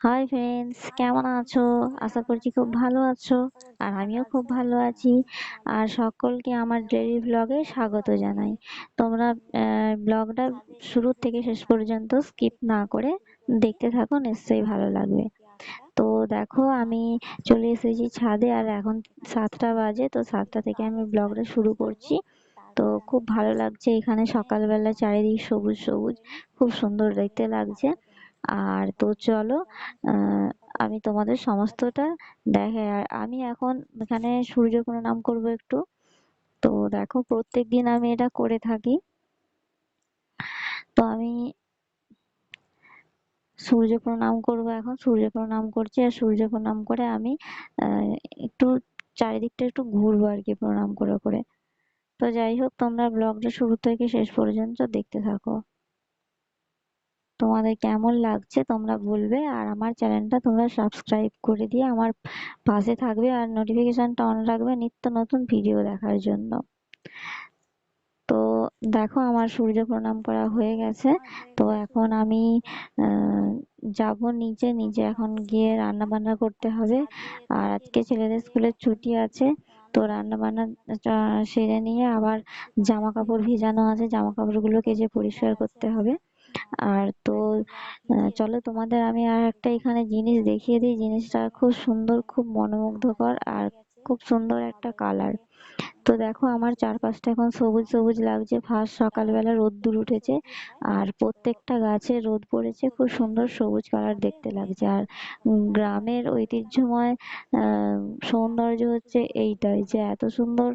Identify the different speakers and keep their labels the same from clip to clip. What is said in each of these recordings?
Speaker 1: Hi friends কেমন আছো? আশা করছি খুব ভালো আছো আর আমিও খুব ভালো আছি। আর সকলকে আমার ডেইলি ব্লগে স্বাগত জানাই। তোমরা ব্লগটা শুরু থেকে শেষ পর্যন্ত স্কিপ না করে দেখতে থাকো, নিশ্চয়ই ভালো লাগবে। তো দেখো, আমি চলে এসেছি ছাদে আর এখন সাতটা বাজে, তো সাতটা থেকে আমি ব্লগটা শুরু করছি। তো খুব ভালো লাগছে এখানে সকালবেলা চারিদিক সবুজ সবুজ, খুব সুন্দর দেখতে লাগছে। আর তো চলো আমি তোমাদের সমস্তটা দেখে আমি এখন এখানে সূর্য প্রণাম করব একটু। তো দেখো, প্রত্যেকদিন আমি এটা করে থাকি। তো আমি সূর্য প্রণাম করব এখন সূর্য প্রণাম করছি আর সূর্য প্রণাম করে আমি একটু চারিদিকটা একটু ঘুরবো আর কি প্রণাম করে করে। তো যাই হোক, তোমরা ব্লগটা শুরু থেকে শেষ পর্যন্ত দেখতে থাকো। তোমাদের কেমন লাগছে তোমরা বলবে, আর আমার চ্যানেলটা তোমরা সাবস্ক্রাইব করে দিয়ে আমার পাশে থাকবে, আর নোটিফিকেশনটা অন রাখবে নিত্য নতুন ভিডিও দেখার জন্য। তো দেখো আমার সূর্য প্রণাম করা হয়ে গেছে। তো এখন আমি যাব নিচে নিচে এখন গিয়ে রান্না বান্না করতে হবে। আর আজকে ছেলেদের স্কুলের ছুটি আছে, তো রান্না বান্না সেরে নিয়ে আবার জামা কাপড় ভিজানো আছে জামা কাপড়গুলো কেচে পরিষ্কার করতে হবে। আর তো চলো তোমাদের আমি আর একটা এখানে জিনিস দেখিয়ে দিই। জিনিসটা খুব সুন্দর, খুব মনোমুগ্ধকর আর খুব সুন্দর একটা কালার তো দেখো আমার চারপাশটা এখন সবুজ সবুজ লাগছে। ফার্স্ট সকালবেলা রোদ্দুর উঠেছে আর প্রত্যেকটা গাছে রোদ পড়েছে। খুব সুন্দর সবুজ কালার দেখতে লাগছে। আর গ্রামের ঐতিহ্যময়, আহ, সৌন্দর্য হচ্ছে এইটাই যে এত সুন্দর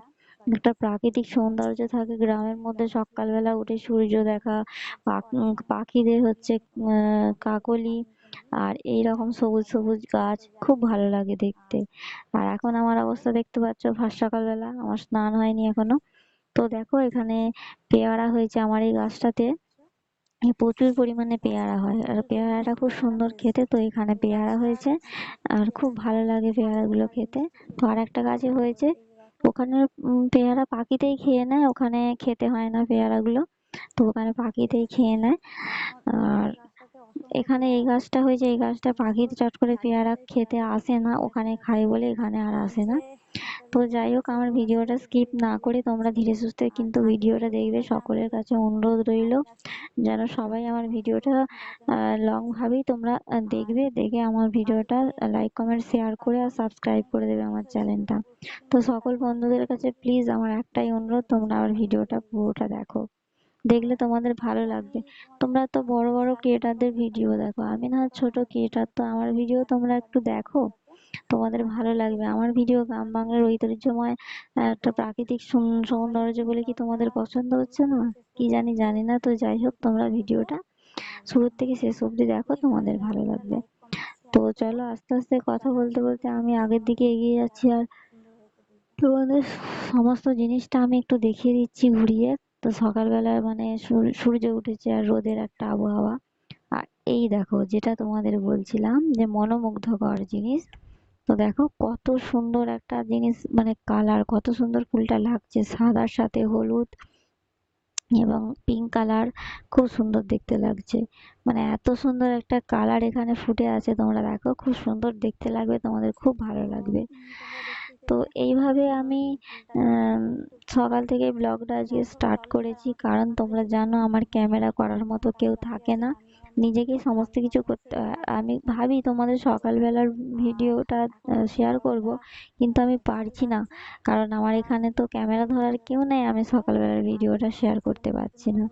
Speaker 1: একটা প্রাকৃতিক সৌন্দর্য থাকে গ্রামের মধ্যে সকালবেলা উঠে সূর্য দেখা পাখিদের হচ্ছে আহ কাকলি আর এইরকম সবুজ সবুজ গাছ, খুব ভালো লাগে দেখতে। আর এখন আমার অবস্থা দেখতে পাচ্ছ সকালবেলা, আমার স্নান হয়নি এখনও। তো দেখো এখানে পেয়ারা হয়েছে আমার এই গাছটাতে। প্রচুর পরিমাণে পেয়ারা হয় আর পেয়ারাটা খুব সুন্দর খেতে, তো এখানে পেয়ারা হয়েছে। আর খুব ভালো লাগে পেয়ারা গুলো খেতে। তো আর একটা গাছে হয়েছে ওখানে পেয়ারা পাখিতেই খেয়ে নেয়, ওখানে খেতে হয় না পেয়ারা গুলো তো ওখানে পাখিতেই খেয়ে নেয়। আর এখানে এই গাছটা হয়েছে, এই গাছটা পাখি চট করে পেয়ারা খেতে আসে না, ওখানে খায় বলে এখানে আর আসে না। তো যাই হোক, আমার ভিডিওটা স্কিপ না করে তোমরা ধীরে সুস্থে কিন্তু ভিডিওটা দেখবে। সকলের কাছে অনুরোধ রইল যেন সবাই আমার ভিডিওটা লং ভাবেই তোমরা দেখবে। দেখে আমার ভিডিওটা লাইক কমেন্ট শেয়ার করে আর সাবস্ক্রাইব করে দেবে আমার চ্যানেলটা তো সকল বন্ধুদের কাছে প্লিজ আমার একটাই অনুরোধ, তোমরা আমার ভিডিওটা পুরোটা দেখো। দেখলে তোমাদের ভালো লাগবে। তোমরা তো বড় বড় ক্রিয়েটারদের ভিডিও দেখো। আমি না ছোট ক্রিয়েটার তো আমার ভিডিও তোমরা একটু দেখো। তোমাদের ভালো লাগবে। আমার ভিডিও গ্রাম বাংলার ঐতিহ্যময় একটা প্রাকৃতিক সৌন্দর্য বলে কি তোমাদের পছন্দ হচ্ছে না? কি জানি জানি না। তো যাই হোক, তোমরা ভিডিওটা শুরু থেকে শেষ অবধি দেখো, তোমাদের ভালো লাগবে। তো চলো, আস্তে আস্তে কথা বলতে বলতে আমি আগের দিকে এগিয়ে যাচ্ছি আর তোমাদের সমস্ত জিনিসটা আমি একটু দেখিয়ে দিচ্ছি ঘুরিয়ে। তো সকালবেলা মানে সূর্য উঠেছে আর রোদের একটা আবহাওয়া। আর এই দেখো, যেটা তোমাদের বলছিলাম যে মনোমুগ্ধকর জিনিস তো দেখো কত সুন্দর একটা জিনিস মানে কালার কত সুন্দর ফুলটা লাগছে। সাদার সাথে হলুদ এবং পিঙ্ক কালার খুব সুন্দর দেখতে লাগছে। মানে এত সুন্দর একটা কালার এখানে ফুটে আছে, তোমরা দেখো খুব সুন্দর দেখতে লাগবে, তোমাদের খুব ভালো লাগবে। তো এইভাবে আমি সকাল থেকে ব্লগটা আজকে স্টার্ট করেছি। কারণ তোমরা জানো আমার ক্যামেরা করার মতো কেউ থাকে না। নিজেকেই সমস্ত কিছু করতে হয়। আমি ভাবি তোমাদের সকালবেলার ভিডিওটা শেয়ার করব, কিন্তু আমি পারছি না। কারণ আমার এখানে তো ক্যামেরা ধরার কেউ নেই, আমি সকালবেলার ভিডিওটা শেয়ার করতে পারছি না।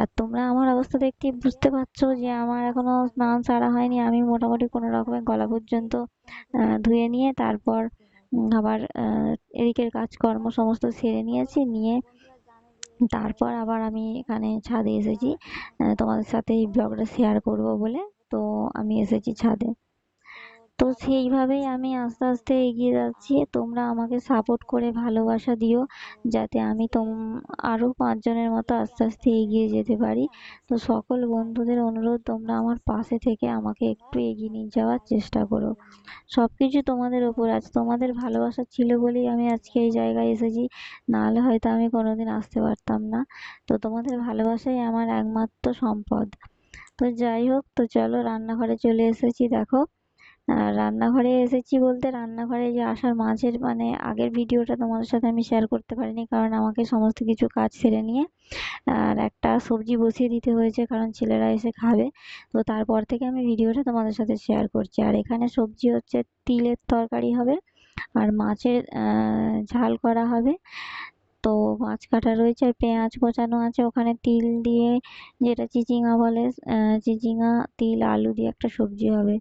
Speaker 1: আর তোমরা আমার অবস্থা দেখতে বুঝতে পারছ যে আমার এখনও স্নান সারা হয়নি। আমি মোটামুটি কোনো রকমের গলা পর্যন্ত ধুয়ে নিয়ে তারপর আবার এদিকের কাজকর্ম সমস্ত সেরে নিয়েছি, নিয়ে তারপর আবার আমি এখানে ছাদে এসেছি। তোমাদের সাথে এই ব্লগটা শেয়ার করব বলে। তো আমি এসেছি ছাদে। তো সেইভাবেই আমি আস্তে আস্তে এগিয়ে যাচ্ছি। তোমরা আমাকে সাপোর্ট করে, ভালোবাসা দিও, যাতে আমি তোম আরও পাঁচজনের মতো আস্তে আস্তে এগিয়ে যেতে পারি। তো সকল বন্ধুদের অনুরোধ, তোমরা আমার পাশে থেকে আমাকে একটু এগিয়ে নিয়ে যাওয়ার চেষ্টা করো। সব কিছু তোমাদের ওপর আছে। তোমাদের ভালোবাসা ছিল বলেই আমি আজকে এই জায়গায় এসেছি। নাহলে হয়তো আমি কোনোদিন আসতে পারতাম না। তো তোমাদের ভালোবাসাই আমার একমাত্র সম্পদ। তো যাই হোক, তো চলো রান্নাঘরে চলে এসেছি। দেখো রান্নাঘরে এসেছি বলতে রান্নাঘরে যে আসার মাঝের মানে আগের ভিডিওটা তোমাদের সাথে আমি শেয়ার করতে পারিনি কারণ আমাকে সমস্ত কিছু কাজ সেরে নিয়ে আর একটা সবজি বসিয়ে দিতে হয়েছে কারণ ছেলেরা এসে খাবে। তো তারপর থেকে আমি ভিডিওটা তোমাদের সাথে শেয়ার করছি। আর এখানে সবজি হচ্ছে তিলের তরকারি হবে আর মাছের ঝাল করা হবে। তো মাছ কাটা রয়েছে আর পেঁয়াজ কোচানো আছে। ওখানে তিল দিয়ে যেটা চিচিঙা বলে চিচিঙা তিল, আলু দিয়ে একটা সবজি হবে।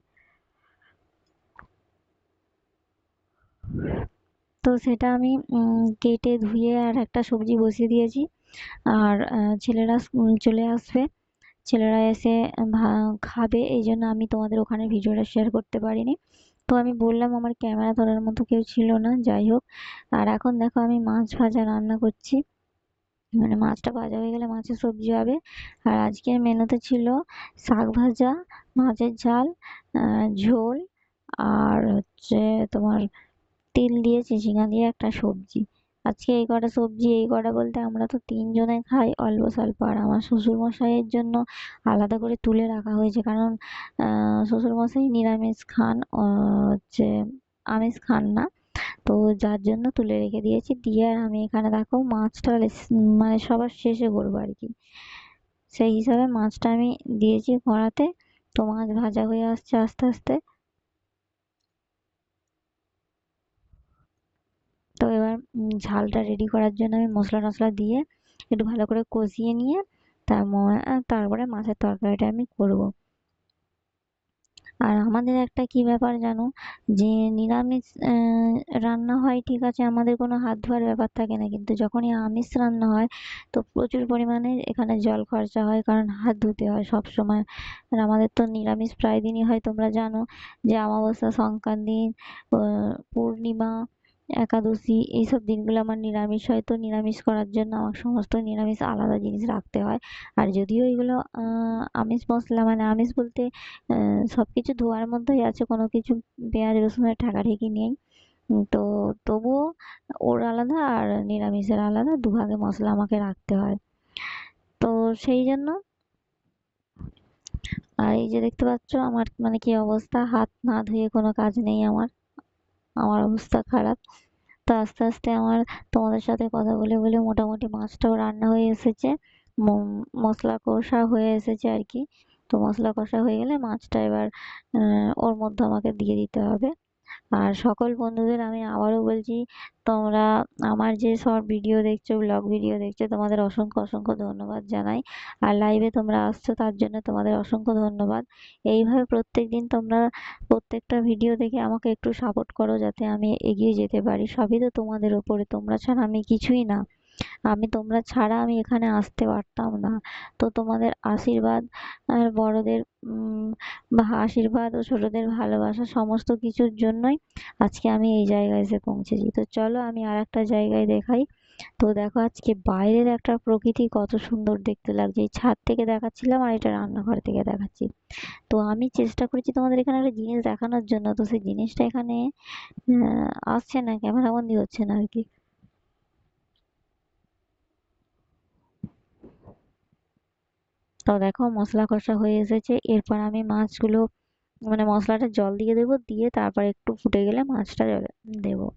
Speaker 1: তো সেটা আমি কেটে ধুয়ে আর একটা সবজি বসিয়ে দিয়েছি। আর ছেলেরা চলে আসবে। ছেলেরা এসে খাবে, এই জন্য আমি তোমাদের ওখানে ভিডিওটা শেয়ার করতে পারিনি। তো আমি বললাম, আমার ক্যামেরা ধরার মতো কেউ ছিল না, যাই হোক। আর এখন দেখো, আমি মাছ ভাজা রান্না করছি। মানে মাছটা ভাজা হয়ে গেলে মাছের সবজি হবে। আর আজকের মেনুতে ছিল শাক ভাজা, মাছের ঝাল ঝোল, আর হচ্ছে তোমার তিল দিয়ে চিচিঙ্গা দিয়ে একটা সবজি। আজকে এই কটা সবজি, এই কটা বলতে আমরা তো তিনজনে খাই, অল্প স্বল্প। আর আমার শ্বশুরমশাইয়ের জন্য আলাদা করে তুলে রাখা হয়েছে। কারণ শ্বশুরমশাই নিরামিষ খান হচ্ছে আমিষ খান না। তো যার জন্য তুলে রেখে দিয়েছি। দিয়ে আর আমি এখানে দেখো মাছটা মানে সবার শেষে করব আর কি। সেই হিসাবে মাছটা আমি দিয়েছি কড়াতে। তো মাছ ভাজা হয়ে আসছে আস্তে আস্তে। তো এবার ঝালটা রেডি করার জন্য আমি মশলা টশলা দিয়ে একটু ভালো করে কষিয়ে নিয়ে তার তারপরে মাছের তরকারিটা আমি করব। আর আমাদের একটা কি ব্যাপার জানো? যে নিরামিষ রান্না হয়, ঠিক আছে, আমাদের কোনো হাত ধোয়ার ব্যাপার থাকে না, কিন্তু যখনই আমিষ রান্না হয়, তো প্রচুর পরিমাণে এখানে জল খরচা হয়, কারণ হাত ধুতে হয় সব সময়। আর আমাদের তো নিরামিষ প্রায় দিনই হয়, তোমরা জানো যে অমাবস্যা, সংক্রান্তি পূর্ণিমা একাদশী, এইসব দিনগুলো আমার নিরামিষ হয়। তো নিরামিষ করার জন্য আমার সমস্ত নিরামিষ আলাদা জিনিস রাখতে হয়। আর যদিও এগুলো আমিষ মশলা মানে আমিষ বলতে সব কিছু ধোয়ার মধ্যেই আছে, কোনো কিছু পেঁয়াজ, রসুনের ঠেকাঠেকি নেই। তো তবুও ওর আলাদা আর নিরামিষের আলাদা, দুভাগে মশলা আমাকে রাখতে হয়। তো সেই জন্য আর এই যে দেখতে পাচ্ছ, আমার মানে কি অবস্থা? হাত না ধুয়ে কোনো কাজ নেই আমার। আমার অবস্থা খারাপ। তো আস্তে আস্তে আমার তোমাদের সাথে কথা বলে বলে মোটামুটি মাছটাও রান্না হয়ে এসেছে। মশলা কষা হয়ে এসেছে আর কি। তো মশলা কষা হয়ে গেলে মাছটা এবার ওর মধ্যে আমাকে দিয়ে দিতে হবে। আর সকল বন্ধুদের আমি আবারও বলছি, তোমরা আমার যে সব ভিডিও দেখছ ব্লগ ভিডিও দেখছ, তোমাদের অসংখ্য অসংখ্য ধন্যবাদ জানাই। আর লাইভে তোমরা আসছো, তার জন্য তোমাদের অসংখ্য ধন্যবাদ। এইভাবে প্রত্যেক দিন তোমরা প্রত্যেকটা ভিডিও দেখে আমাকে একটু সাপোর্ট করো, যাতে আমি এগিয়ে যেতে পারি। সবই তো তোমাদের ওপরে তোমরা ছাড়া আমি কিছুই না। আমি তোমরা ছাড়া আমি এখানে আসতে পারতাম না। তো তোমাদের আশীর্বাদ আর বড়দের আশীর্বাদ ও ছোটদের ভালোবাসা সমস্ত কিছুর জন্যই আজকে আমি এই জায়গায় এসে পৌঁছেছি। তো চলো আমি আর একটা জায়গায় দেখাই। তো দেখো আজকে বাইরের একটা প্রকৃতি কত সুন্দর দেখতে লাগছে। এই ছাদ থেকে দেখাচ্ছিলাম আর এটা রান্নাঘর থেকে দেখাচ্ছি। তো আমি চেষ্টা করেছি তোমাদের এখানে একটা জিনিস দেখানোর জন্য। তো সেই জিনিসটা এখানে আসছে না ক্যামেরা বন্দি হচ্ছে না আর কি। তো দেখো মশলা কষা হয়ে এসেছে। এরপর আমি মাছগুলো মানে মশলাটা জল দিয়ে দেবো, দিয়ে তারপর একটু ফুটে গেলে মাছটা দেবো।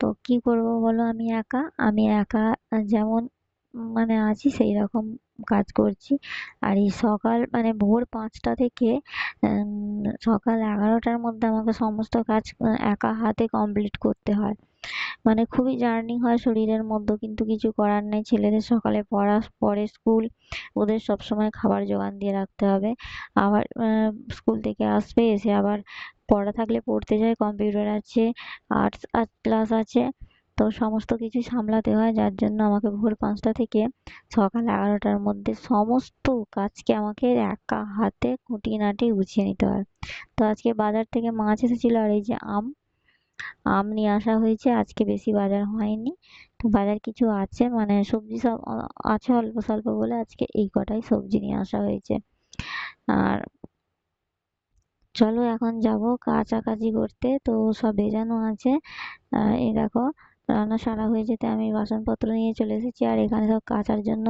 Speaker 1: তো কি করব বলো আমি একা? আমি একা যেমন মানে আছি সেই রকম কাজ করছি। আর এই সকাল মানে ভোর পাঁচটা থেকে সকাল এগারোটার মধ্যে আমাকে সমস্ত কাজ, একা হাতে কমপ্লিট করতে হয়। মানে খুবই জার্নি হয় শরীরের মধ্যে, কিন্তু কিছু করার নেই। ছেলেদের সকালে পড়া, পরে স্কুল, ওদের সব সময় খাবার জোগান দিয়ে রাখতে হবে। আবার স্কুল থেকে আসবে, এসে আবার পড়া থাকলে পড়তে যায়, কম্পিউটার আছে, আর্টস আর্ট ক্লাস আছে। তো সমস্ত কিছু সামলাতে হয়, যার জন্য আমাকে ভোর পাঁচটা থেকে সকাল এগারোটার মধ্যে সমস্ত কাজকে আমাকে একা হাতে খুঁটিনাটি গুছিয়ে নিতে হয়। তো আজকে বাজার থেকে মাছ এসেছিল আর এই যে আম আম নিয়ে আসা হয়েছে, আজকে বেশি বাজার হয়নি। তো বাজার কিছু আছে মানে সবজি সব আছে অল্প স্বল্প বলে আজকে এই কটাই সবজি নিয়ে আসা হয়েছে। আর চলো এখন যাব কাচাকাচি করতে, তো সব বেজানো আছে। এই দেখো রান্না সারা হয়ে যেতে আমি বাসনপত্র নিয়ে চলে এসেছি। আর এখানে সব কাচার জন্য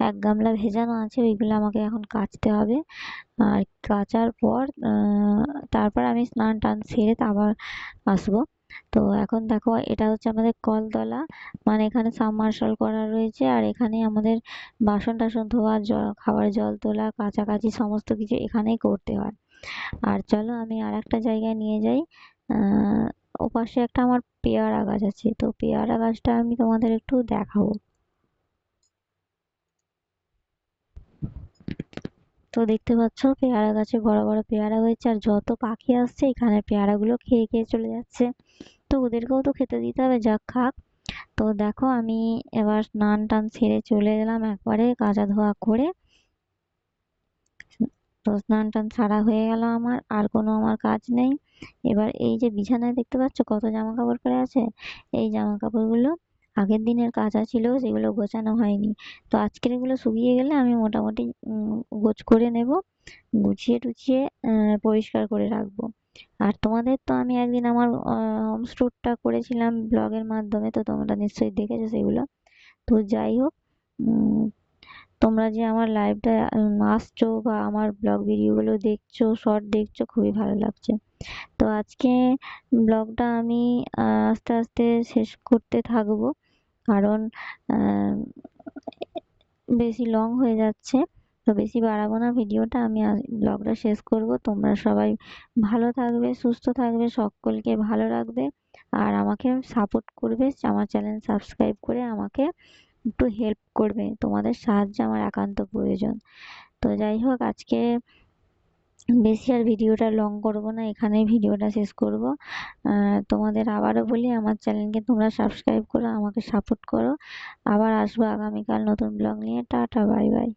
Speaker 1: এক গামলা ভেজানো আছে, ওইগুলো আমাকে এখন কাচতে হবে। আর কাচার পর তারপর আমি স্নান টান সেরে আবার আসব। তো এখন দেখো, এটা হচ্ছে আমাদের কলতলা। মানে এখানে সাবমার্শাল করা রয়েছে। আর এখানে আমাদের বাসন টাসন ধোয়া জল খাবার জল তোলা, কাচাকাচি সমস্ত কিছু এখানেই করতে হয়। আর চলো আমি আর একটা জায়গায় নিয়ে যাই। ওপাশে একটা আমার পেয়ারা গাছ আছে। তো পেয়ারা গাছটা আমি তোমাদের একটু দেখাবো। তো দেখতে পাচ্ছ, পেয়ারা গাছে বড় বড় পেয়ারা হয়েছে আর যত পাখি আসছে, এখানে পেয়ারাগুলো খেয়ে খেয়ে চলে যাচ্ছে। তো ওদেরকেও তো খেতে দিতে হবে, যাক খাক। তো দেখো, আমি এবার স্নান টান সেরে চলে এলাম একবারে, কাচা ধোয়া করে। তো স্নান টান ছাড়া হয়ে গেল আমার, আর কোনো আমার কাজ নেই। এবার এই যে বিছানায় দেখতে পাচ্ছ কত জামা কাপড় পরে আছে? এই জামা কাপড়গুলো আগের দিনের কাচা ছিল, সেগুলো গোছানো হয়নি। তো আজকের এগুলো শুকিয়ে গেলে আমি মোটামুটি গোছ করে নেব, গুছিয়ে টুছিয়ে পরিষ্কার করে রাখব। আর তোমাদের তো আমি একদিন আমার হোম স্টোরটা করেছিলাম ব্লগের মাধ্যমে, তো তোমরা নিশ্চয়ই দেখেছ সেগুলো। তো যাই হোক তোমরা যে আমার লাইভটা আসছো বা আমার ব্লগ ভিডিওগুলো দেখছ শর্ট দেখছ, খুবই ভালো লাগছে। তো আজকে ব্লগটা আমি আস্তে আস্তে শেষ করতে থাকব। কারণ বেশি লং হয়ে যাচ্ছে। তো বেশি বাড়াবো না ভিডিওটা, আমি ব্লগটা শেষ করব। তোমরা সবাই ভালো থাকবে, সুস্থ থাকবে, সকলকে ভালো রাখবে। আর আমাকে সাপোর্ট করবে, আমার চ্যানেল সাবস্ক্রাইব করে আমাকে একটু হেল্প করবে। তোমাদের সাহায্য আমার একান্ত প্রয়োজন। তো যাই হোক, আজকে বেশি আর ভিডিওটা লং করব না, এখানেই ভিডিওটা শেষ করব। তোমাদের আবারও বলি, আমার চ্যানেলকে তোমরা সাবস্ক্রাইব করো, আমাকে সাপোর্ট করো। আবার আসব আগামীকাল নতুন ব্লগ নিয়ে। Tata bye bye